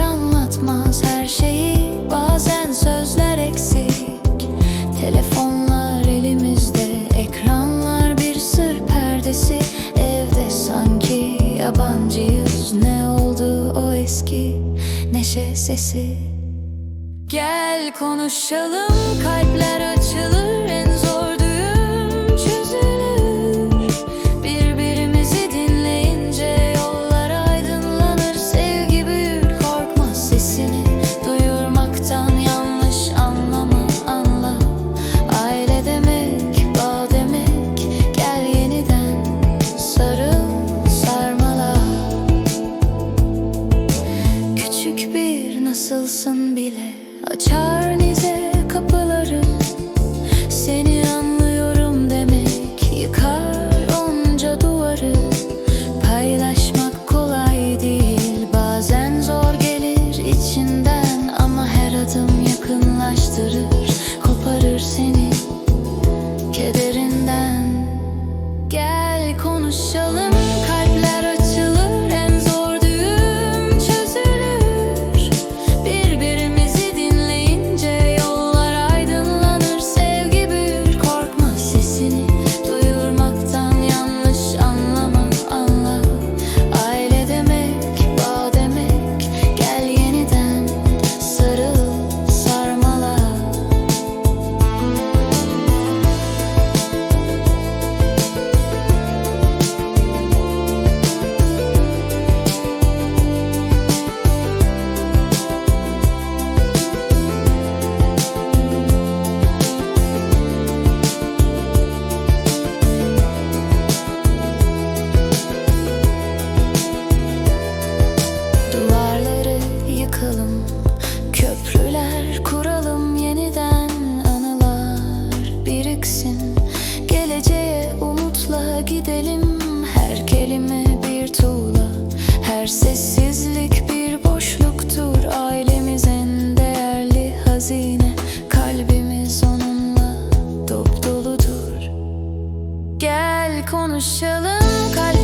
anlatmaz her şeyi. Bazen sözler eksik. Telefonlar elimizde Ekranlar bir sır perdesi. Evde sanki yabancıyız. Ne oldu o eski neşe sesi? Gel konuşalım kalpler açılır telling gidelim. Her kelime bir tuğla Her sessizlik bir boşluktur. Ailemiz en değerli hazine Kalbimiz onunla dop doludur. Gel konuşalım kalbimiz